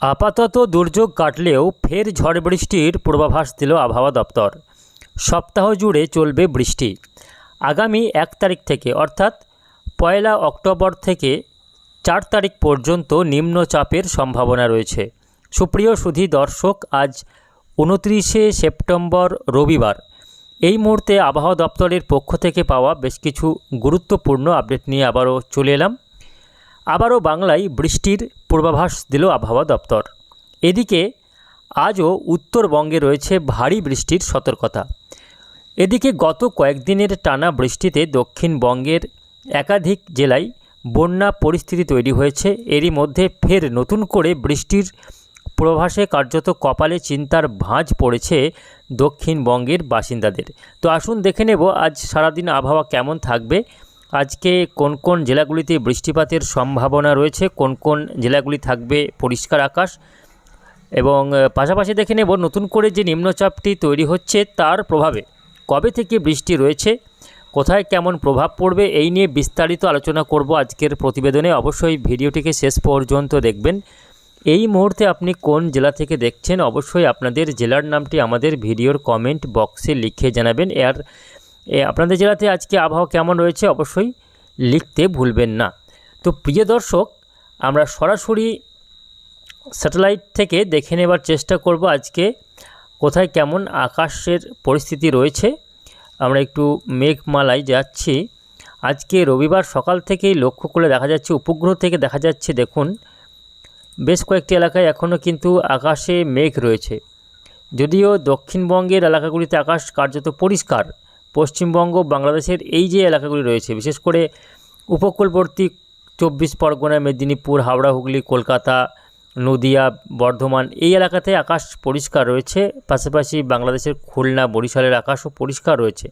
আপাতত দুর্যোগ কাটলেও ফের ঝড় বৃষ্টির পূর্বাভাস দিল আবহাওয়া দপ্তর। সপ্তাহ জুড়ে চলবে বৃষ্টি। আগামী এক তারিখ থেকে, অর্থাৎ পয়লা অক্টোবর থেকে চার তারিখ পর্যন্ত নিম্নচাপের সম্ভাবনা রয়েছে। সুপ্রিয় সুধী দর্শক, আজ উনত্রিশে সেপ্টেম্বর রবিবার। এই মুহূর্তে আবহাওয়া দপ্তরের পক্ষ থেকে পাওয়া বেশ কিছু গুরুত্বপূর্ণ আপডেট নিয়ে আবারও চলে এলাম। আবারও বাংলায় বৃষ্টির পূর্বাভাস দিল আবহাওয়া দপ্তর। এদিকে আজও উত্তরবঙ্গে রয়েছে ভারী বৃষ্টির সতর্কতা। এদিকে গত কয়েকদিনের টানা বৃষ্টিতে দক্ষিণবঙ্গের একাধিক জেলায় বন্যা পরিস্থিতি তৈরি হয়েছে। এরই মধ্যে ফের নতুন করে বৃষ্টির পূর্বাভাসে কার্যত কপালে চিন্তার ভাঁজ পড়েছে দক্ষিণবঙ্গের বাসিন্দাদের। তো আসুন দেখে নেব আজ সারাদিন আবহাওয়া কেমন থাকবে। আজকে কোন কোন জেলাগুলিতে বৃষ্টিপাতের সম্ভাবনা রয়েছে? কোন কোন জেলাগুলি থাকবে পরিষ্কার আকাশ? এবং পাশাপাশি দেখে নেব নতুন করে যে নিম্নচাপটি তৈরি হচ্ছে তার প্রভাবে। কবে থেকে বৃষ্টি রয়েছে? কোথায় কেমন প্রভাব পড়বে? এই নিয়ে বিস্তারিত আলোচনা করব আজকের প্রতিবেদনে। অবশ্যই ভিডিওটিকে শেষ পর্যন্ত দেখবেন। এই মুহূর্তে আপনি কোন জেলা থেকে দেখছেন? অবশ্যই আপনাদের জেলার নামটি আমাদের ভিডিওর কমেন্ট বক্সে লিখে জানাবেন। আর এ, আপনাদের জেলাতে আজকে আবহাওয়া কেমন রয়েছে অবশ্যই লিখতে ভুলবেন না। তো প্রিয় দর্শক, আমরা সরাসরি স্যাটেলাইট থেকে দেখে নেবার চেষ্টা করব আজকে কোথায় কেমন আকাশের পরিস্থিতি রয়েছে। আমরা একটু মেঘমালায় যাচ্ছি। আজকে রবিবার সকাল থেকেই লক্ষ্য করে দেখা যাচ্ছে, উপগ্রহ থেকে দেখা যাচ্ছে, দেখুন, বেশ কয়েকটি এলাকায় এখনও কিন্তু আকাশে মেঘ রয়েছে। যদিও দক্ষিণবঙ্গের এলাকাগুলিতে আকাশ কার্যত পরিষ্কার পশ্চিমবঙ্গ, বাংলাদেশের এই যে এলাকাগুলি রয়েছে, বিশেষ করে উপকূলবর্তী চব্বিশ পরগনা, মেদিনীপুর, হাওড়া, হুগলি, কলকাতা, নদিয়া, বর্ধমান, এই এলাকাতে আকাশ পরিষ্কার রয়েছে। পাশাপাশি বাংলাদেশের খুলনা, বরিশালের আকাশও পরিষ্কার রয়েছে।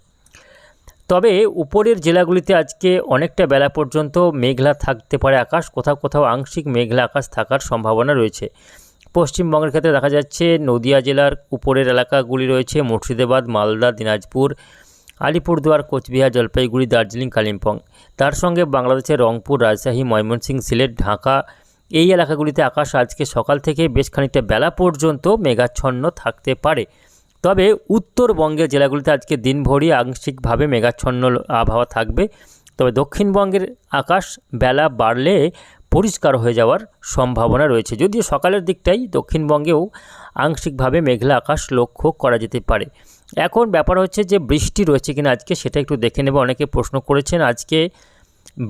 তবে উপরের জেলাগুলিতে আজকে অনেকটা বেলা পর্যন্ত মেঘলা থাকতে পারে আকাশ। কোথাও কোথাও আংশিক মেঘলা আকাশ থাকার সম্ভাবনা রয়েছে। পশ্চিমবঙ্গের ক্ষেত্রে দেখা যাচ্ছে, নদিয়া জেলার উপরের এলাকাগুলি রয়েছে, মুর্শিদাবাদ, মালদা, দিনাজপুর আলিপুরদুয়ার, কোচবিহার, জলপাইগুড়ি, দার্জিলিং, কালিম্পং। তার সঙ্গে বাংলাদেশের রংপুর, রাজশাহী, ময়মনসিংহ, সিলেট, ঢাকা এই এলাকাগুলিতে আকাশ আজকে সকাল থেকে বেশ খানিকটা বেলা পর্যন্ত মেঘাচ্ছন্ন থাকতে পারে। তবে উত্তরবঙ্গের জেলাগুলিতে আজকে দিনভরই আংশিকভাবে মেঘাচ্ছন্ন আবহাওয়া থাকবে। তবে দক্ষিণবঙ্গের আকাশ বেলা বাড়লে পরিষ্কার হয়ে যাওয়ার সম্ভাবনা রয়েছে। যদিও সকালের দিকটাই দক্ষিণবঙ্গেও আংশিকভাবে মেঘলা আকাশ লক্ষ্য করা যেতে পারে। এখন ব্যাপার হচ্ছে যে বৃষ্টি রয়েছে কিনা আজকে সেটা একটু দেখে নেব। অনেকে প্রশ্ন করেছেন আজকে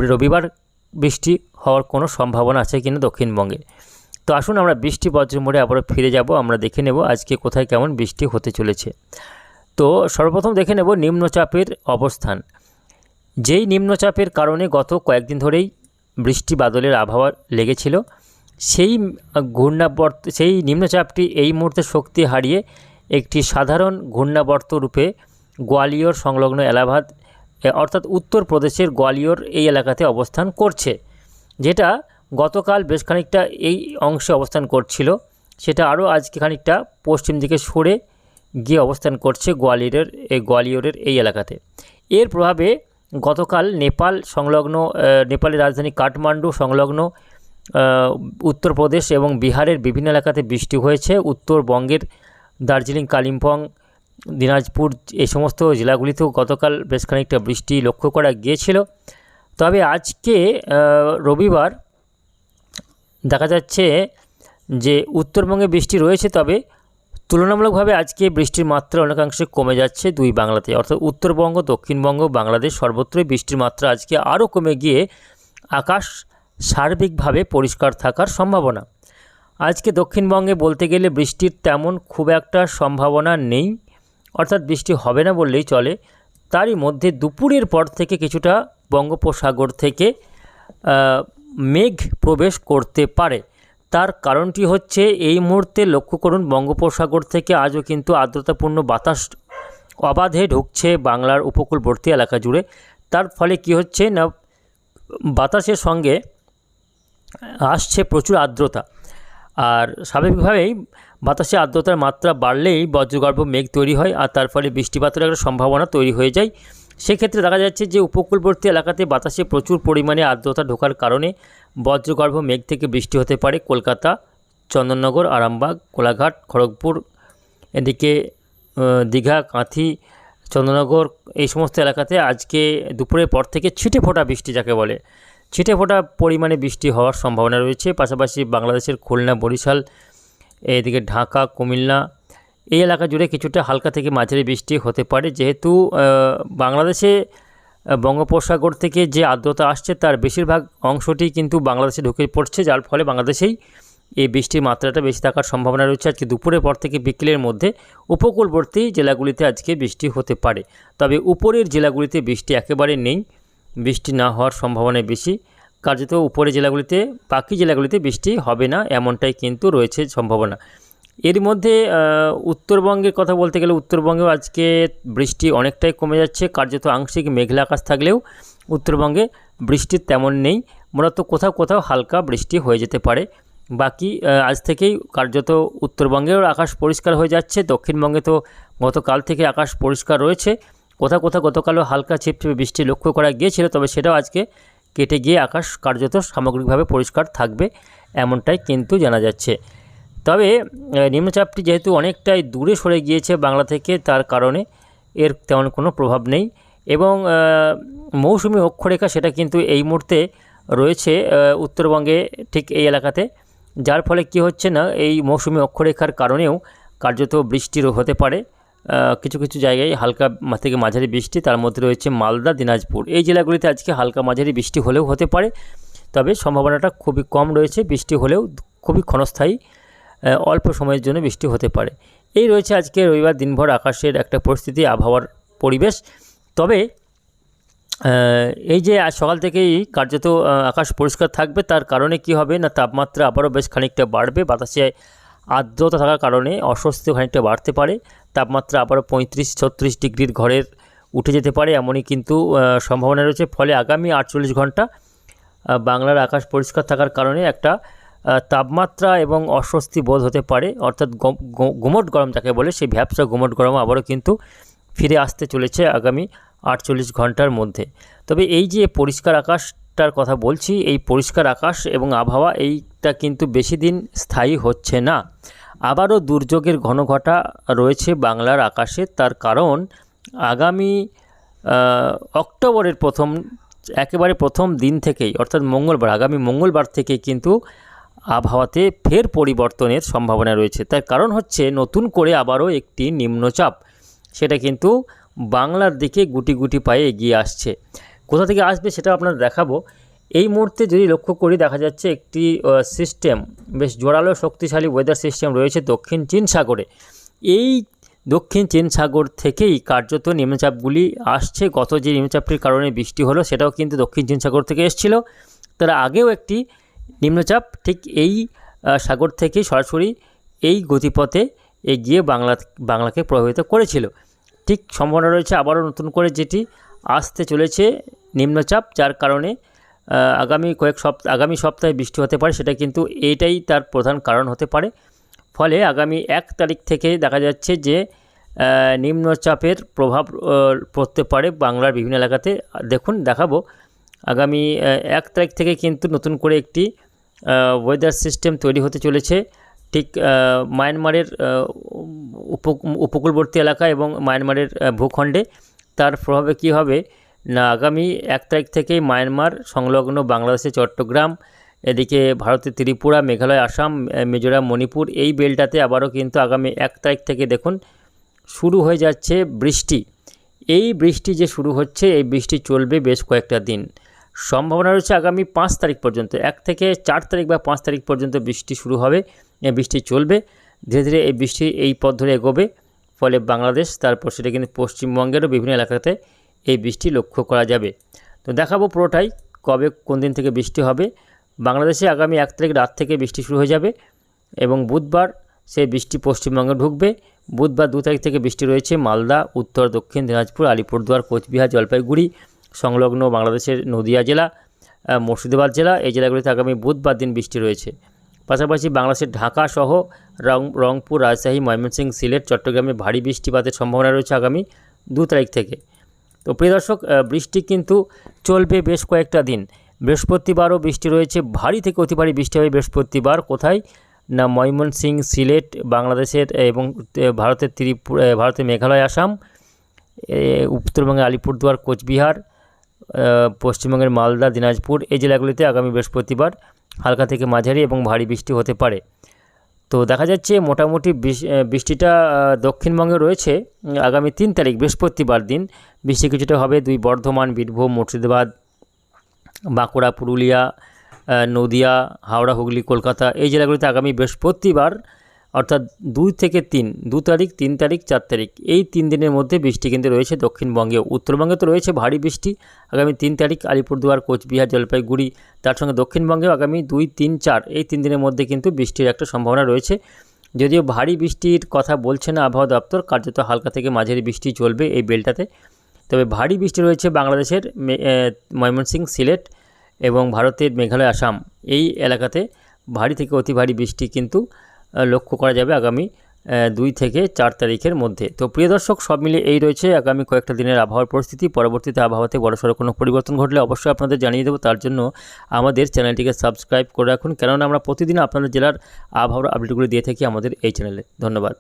রবিবার বৃষ্টি হওয়ার কোনো সম্ভাবনা আছে কিনা দক্ষিণবঙ্গে। তো আসুন আমরা বৃষ্টি বজ্র মোড়ে আবারও ফিরে যাব। আমরা দেখে নেব আজকে কোথায় কেমন বৃষ্টি হতে চলেছে। তো সর্বপ্রথম দেখে নেব নিম্নচাপের অবস্থান। যেই নিম্নচাপের কারণে গত কয়েকদিন ধরেই বৃষ্টি বাদলের আবহাওয়া লেগেছিল। সেই ঘূর্ণাবর্ত, সেই নিম্নচাপটি এই মুহূর্তে শক্তি হারিয়ে একটি সাধারণ ঘূর্ণাবর্ত রূপে গোয়ালিয়র সংলগ্ন এলাহাবাদ অর্থাৎ উত্তরপ্রদেশের গোয়ালিয়র এই এলাকাতে অবস্থান করছে, যেটা গতকাল বেশ খানিকটা এই অংশে অবস্থান করছিল। সেটা আরও আজকে খানিকটা পশ্চিম দিকে সরে গিয়ে অবস্থান করছে গোয়ালিয়রের, এই গোয়ালিয়রের এই এলাকাতে। এর প্রভাবে গতকাল নেপাল সংলগ্ন নেপালের রাজধানী কাঠমান্ডু সংলগ্ন উত্তরপ্রদেশ এবং বিহারের বিভিন্ন এলাকাতে বৃষ্টি হয়েছে। উত্তরবঙ্গের দার্জিলিং, কালিম্পং, দিনাজপুর এই সমস্ত জেলাগুলিতেও গতকাল বেশ খানিকটা বৃষ্টি লক্ষ্য করা গিয়েছিল। তবে আজকে রবিবার দেখা যাচ্ছে যে উত্তরবঙ্গে বৃষ্টি রয়েছে, তবে তুলনামূলকভাবে আজকে বৃষ্টির মাত্রা অনেকাংশে কমে যাচ্ছে দুই বাংলাতে। অর্থাৎ উত্তরবঙ্গ, দক্ষিণবঙ্গ, বাংলাদেশ সর্বত্রই বৃষ্টির মাত্রা আজকে আরও কমে গিয়ে আকাশ সার্বিকভাবে পরিষ্কার থাকার সম্ভাবনা। আজকে দক্ষিণবঙ্গে বলতে গেলে বৃষ্টির তেমন খুব একটা সম্ভাবনা নেই। অর্থাৎ বৃষ্টি হবে না বললেই চলে। তারই মধ্যে দুপুরের পর থেকে কিছুটা বঙ্গোপসাগর থেকে মেঘ প্রবেশ করতে পারে। তার কারণটি হচ্ছে, এই মুহূর্তে লক্ষ্য করুন বঙ্গোপসাগর থেকে আজও কিন্তু আর্দ্রতাপূর্ণ বাতাস অবাধে ঢুকছে বাংলার উপকূলবর্তী এলাকা জুড়ে। তার ফলে কি হচ্ছে না, বাতাসের সঙ্গে আসছে প্রচুর আর্দ্রতা। আর স্বাভাবিকভাবেই বাতাসে আর্দ্রতার মাত্রা বাড়লেই বজ্রগর্ভ মেঘ তৈরি হয়, আর তার ফলে বৃষ্টিপাতের একটা সম্ভাবনা তৈরি হয়ে যায়। সেক্ষেত্রে দেখা যাচ্ছে যে উপকূলবর্তী এলাকাতে বাতাসে প্রচুর পরিমাণে আর্দ্রতা ঢোকার কারণে বজ্রগর্ভ মেঘ থেকে বৃষ্টি হতে পারে। কলকাতা, চন্দননগর, আরামবাগ, কোলাঘাট, খড়গপুর, এদিকে দীঘা, কাঁথি চন্দ্রনগর এই সমস্ত এলাকাতে আজকে দুপুরের পর থেকে ছিটে ফোটা বৃষ্টি যাকে বলে। ছিটে ফোটা পরিমাণে বৃষ্টি হওয়ার সম্ভাবনা রয়েছে। পাশাপাশি বাংলাদেশের খুলনা, বরিশাল, এদিকে ঢাকা, কুমিল্লা এই এলাকা জুড়ে কিছুটা হালকা থেকে মাঝারি বৃষ্টি হতে পারে। যেহেতু বাংলাদেশে বঙ্গোপসাগর থেকে যে আর্দ্রতা আসছে তার বেশিরভাগ অংশটি কিন্তু বাংলাদেশে ঢুকে পড়ছে, যার ফলে বাংলাদেশেই এই বৃষ্টির মাত্রাটা বেশি থাকার সম্ভাবনা রয়েছে। আজকে দুপুরের পর থেকে বিকেলের মধ্যে উপকূলবর্তী জেলাগুলিতে আজকে বৃষ্টি হতে পারে। তবে উপরের জেলাগুলিতে বৃষ্টি একেবারে নেই। বৃষ্টি না হওয়ার সম্ভাবনা বেশি। কার্যত উপরের জেলাগুলিতে, বাকি জেলাগুলিতে বৃষ্টি হবে না, এমনটাই কিন্তু রয়েছে সম্ভাবনা। এর মধ্যে উত্তরবঙ্গের কথা বলতে গেলে উত্তরবঙ্গেও আজকে বৃষ্টি অনেকটাই কমে যাচ্ছে। কার্যত আংশিক মেঘলা আকাশ থাকলেও উত্তরবঙ্গে বৃষ্টির তেমন নেই। মূলত কোথাও কোথাও হালকা বৃষ্টি হয়ে যেতে পারে। বাকি আজ থেকেই কার্যত উত্তরবঙ্গেও আকাশ পরিষ্কার হয়ে যাচ্ছে। দক্ষিণবঙ্গে তো গতকাল থেকে আকাশ পরিষ্কার রয়েছে। কোথাও কোথাও গতকালও হালকা ছিপছিপে বৃষ্টি লক্ষ্য করা গিয়েছিল, তবে সেটাও আজকে কেটে গিয়ে আকাশ কার্যত সামগ্রিকভাবে পরিষ্কার থাকবে এমনটাই কিন্তু জানা যাচ্ছে। তবে নিম্নচাপটি যেহেতু অনেকটাই দূরে সরে গিয়েছে বাংলা থেকে, তার কারণে এর তেমন কোনো প্রভাব নেই এবং মৌসুমি অক্ষরেখা সেটা কিন্তু এই মুহূর্তে রয়েছে উত্তরবঙ্গে ঠিক এই এলাকাতে। যার ফলে কি হচ্ছে না, এই মৌসুমি অক্ষরেখার কারণেও কার্যত বৃষ্টিরও হতে পারে। কিছু কিছু জায়গায় হালকা থেকে মাঝারি বৃষ্টি, তার মধ্যে রয়েছে মালদা, দিনাজপুর। এই জেলাগুলিতে আজকে হালকা মাঝারি বৃষ্টি হলেও হতে পারে, তবে সম্ভাবনাটা খুবই কম রয়েছে। বৃষ্টি হলেও খুবই ক্ষণস্থায়ী অল্প সময়ের জন্য বৃষ্টি হতে পারে। এই রয়েছে আজকে রবিবার দিনভর আকাশের একটা পরিস্থিতি, আবহাওয়ার পরিবেশ। তবে এই যে আজ সকাল থেকেই কার্যত আকাশ পরিষ্কার থাকবে, তার কারণে কি হবে না, তাপমাত্রা আবারও বেশ খানিকটা বাড়বে। বাতাসে আর্দ্রতা থাকার কারণে অস্বস্তি খানিকটা বাড়তে পারে। তাপমাত্রা আবারও পঁয়ত্রিশ, ছত্রিশ ডিগ্রির ঘরের উঠে যেতে পারে, এমনই কিন্তু সম্ভাবনা রয়েছে। ফলে আগামী আটচল্লিশ ঘণ্টা বাংলার আকাশ পরিষ্কার থাকার কারণে একটা তাপমাত্রা এবং অস্বস্তি বোধ হতে পারে, অর্থাৎ গম- গুমট গরম যাকে বলে, সেই ভ্যাবসা গুমট গরম আবারও কিন্তু ফিরে আসতে চলেছে আগামী আটচল্লিশ ঘণ্টার মধ্যে। তবে এই যে পরিষ্কার আকাশটার কথা বলছি, এই পরিষ্কার আকাশ এবং আবহাওয়া এইটা কিন্তু বেশি দিন স্থায়ী হচ্ছে না। আবারও দুর্যোগের ঘনঘটা রয়েছে বাংলার আকাশে, তার কারণ আগামী অক্টোবরের প্রথম, একেবারে প্রথম দিন থেকেই, অর্থাৎ মঙ্গলবার, আগামী মঙ্গলবার থেকে কিন্তু আবহাওয়াতে ফের পরিবর্তনের সম্ভাবনা রয়েছে। তার কারণ হচ্ছে নতুন করে আবারও একটি নিম্নচাপ। সেটা কিন্তু বাংলার দিকে গুটি গুটি পায়ে এগিয়ে আসছে। কোথা থেকে আসবে সেটা আপনার দেখাবো। এই মুহূর্তে যদি লক্ষ্য করি, দেখা যাচ্ছে একটি সিস্টেম বেশ জোরালো শক্তিশালী ওয়েদার সিস্টেম রয়েছে দক্ষিণ চীন সাগরে। এই দক্ষিণ চীন সাগর থেকেই কার্যত নিম্নচাপগুলি আসছে। গত যে নিম্নচাপটির কারণে বৃষ্টি হলো, সেটাও কিন্তু দক্ষিণ চীন সাগর থেকে এসেছিল। তার আগেও একটি নিম্নচাপ ঠিক এই সাগর থেকেই সরাসরি এই গতিপথে এগিয়ে বাংলা, বাংলাকে প্রভাবিত করেছিল। ঠিক সম্ভাবনা রয়েছে আবারও নতুন করে যেটি আসতে চলেছে নিম্নচাপ, যার কারণে আগামী কয়েক সপ্তাহ আগামী সপ্তাহে বৃষ্টি হতে পারে, সেটা কিন্তু এইটাই তার প্রধান কারণ হতে পারে। ফলে আগামী এক তারিখ থেকে দেখা যাচ্ছে যে নিম্নচাপের প্রভাব পড়তে পারে বাংলার বিভিন্ন এলাকাতে। দেখুন, দেখাবো আগামী এক তারিখ থেকে কিন্তু নতুন করে একটি ওয়েদার সিস্টেম তৈরি হতে চলেছে। ঠিক মায়ানমারের উপকূলবর্তী এলাকা এবং মায়ানমারের ভূখণ্ডে। তার প্রভাবে কি হবে? না, আগামী এক তারিখ থেকেই মায়ানমার সংলগ্ন বাংলাদেশের চট্টগ্রাম, এদিকে ভারতের ত্রিপুরা, মেঘালয়, আসাম মিজোরাম, মণিপুর এই বেলটাতে আবারও কিন্তু আগামী এক তারিখ থেকে দেখুন, শুরু হয়ে যাচ্ছে বৃষ্টি। এই বৃষ্টি যে শুরু হচ্ছে, এই বৃষ্টি চলবে বেশ কয়েকটা দিন। সম্ভাবনা রয়েছে আগামী পাঁচ তারিখ পর্যন্ত। এক থেকে চার তারিখ বা পাঁচ তারিখ পর্যন্ত বৃষ্টি শুরু হবে বৃষ্টি চলবে। ধীরে ধীরে এই বৃষ্টি এই পথ ধরে এগোবে, ফলে বাংলাদেশ, তারপর সেটা কিন্তু পশ্চিমবঙ্গেরও বিভিন্ন এলাকাতে এই বৃষ্টি লক্ষ্য করা যাবে। তো দেখাবো পুরোটাই, কবে কোন দিন থেকে বৃষ্টি হবে। বাংলাদেশে আগামী এক তারিখ রাত থেকে বৃষ্টি শুরু হয়ে যাবে এবং বুধবার সেই বৃষ্টি পশ্চিমবঙ্গে ঢুকবে। বুধবার দু তারিখ থেকে বৃষ্টি রয়েছে মালদা, উত্তর, দক্ষিণ, দিনাজপুর, আলিপুরদুয়ার, কোচবিহার, জলপাইগুড়ি সংলগ্ন বাংলাদেশের নদিয়া জেলা মুর্শিদাবাদ জেলা। এই জেলাগুলিতে আগামী বুধবার দিন বৃষ্টি রয়েছে। পাশাপাশি বাংলাদেশের ঢাকা সহ রং, রংপুর, রাজশাহী, ময়মনসিংহ, সিলেট, চট্টগ্রামে ভারী বৃষ্টিপাতের সম্ভাবনা রয়েছে আগামী দু তারিখ থেকে। তো প্রিয় দর্শক বৃষ্টি কিন্তু চলবে বেশ কয়েকটা দিন। বৃহস্পতিবারও বৃষ্টি রয়েছে, ভারী থেকে অতি ভারী বৃষ্টি হবে বৃহস্পতিবার। কোথায়? না ময়মনসিং সিলেট, বাংলাদেশের এবং ভারতের ত্রিপুরা ভারতের মেঘালয়, আসাম উত্তরবঙ্গে আলিপুরদুয়ার, কোচবিহার পশ্চিমবঙ্গের মালদা, দিনাজপুর এই জেলাগুলিতে আগামী বৃহস্পতিবার হালকা থেকে মাঝারি এবং ভারী বৃষ্টি হতে পারে। তো দেখা যাচ্ছে মোটামুটি বৃষ্টিটা দক্ষিণবঙ্গে রয়েছে। আগামী তিন তারিখ বৃহস্পতিবার দিন বৃষ্টি কিছুটা হবে। দুই বর্ধমান, বীরভূম, মুর্শিদাবাদ, বাঁকুড়া, পুরুলিয়া নদিয়া, হাওড়া, হুগলি, কলকাতা এই জেলাগুলিতে আগামী বৃহস্পতিবার অর্থাৎ দুই থেকে তিন, দু তারিখ, তিন তারিখ, চার তারিখ, এই তিন দিনের মধ্যে বৃষ্টি কিন্তু রয়েছে দক্ষিণবঙ্গে। উত্তরবঙ্গে তো রয়েছে ভারী বৃষ্টি। আগামী তিন তারিখ আলিপুরদুয়ার, কোচবিহার, জলপাইগুড়ি, তার সঙ্গে দক্ষিণবঙ্গেও আগামী দুই, তিন, চার, এই তিন দিনের মধ্যে কিন্তু বৃষ্টির একটা সম্ভাবনা রয়েছে। যদিও ভারী বৃষ্টির কথা বলছে না আবহাওয়া দপ্তর, কার্যত হালকা থেকে মাঝারি বৃষ্টি চলবে এই বেলটাতে। তবে ভারী বৃষ্টি রয়েছে বাংলাদেশের ময়মনসিংহ সিলেট এবং ভারতের মেঘালয়, আসাম। এই এলাকাতে ভারী থেকে অতি ভারী বৃষ্টি কিন্তু লক্ষ্য করা যাবে আগামী দুই থেকে চার তারিখের মধ্যে। তো প্রিয় দর্শক, সব মিলে এই রয়েছে আগামী কয়েকটা দিনের আবহাওয়ার পরিস্থিতি। পরবর্তীতে আবহাওয়াতে বড়সড় কোনো পরিবর্তন ঘটলে অবশ্যই আপনাদের জানিয়ে দেবো। তার জন্য আমাদের চ্যানেলটিকে সাবস্ক্রাইব করে রাখুন। কেননা আমরা প্রতিদিন আপনাদের জেলার আবহাওয়ার আপডেটগুলি দিয়ে থাকি আমাদের এই চ্যানেলে। ধন্যবাদ।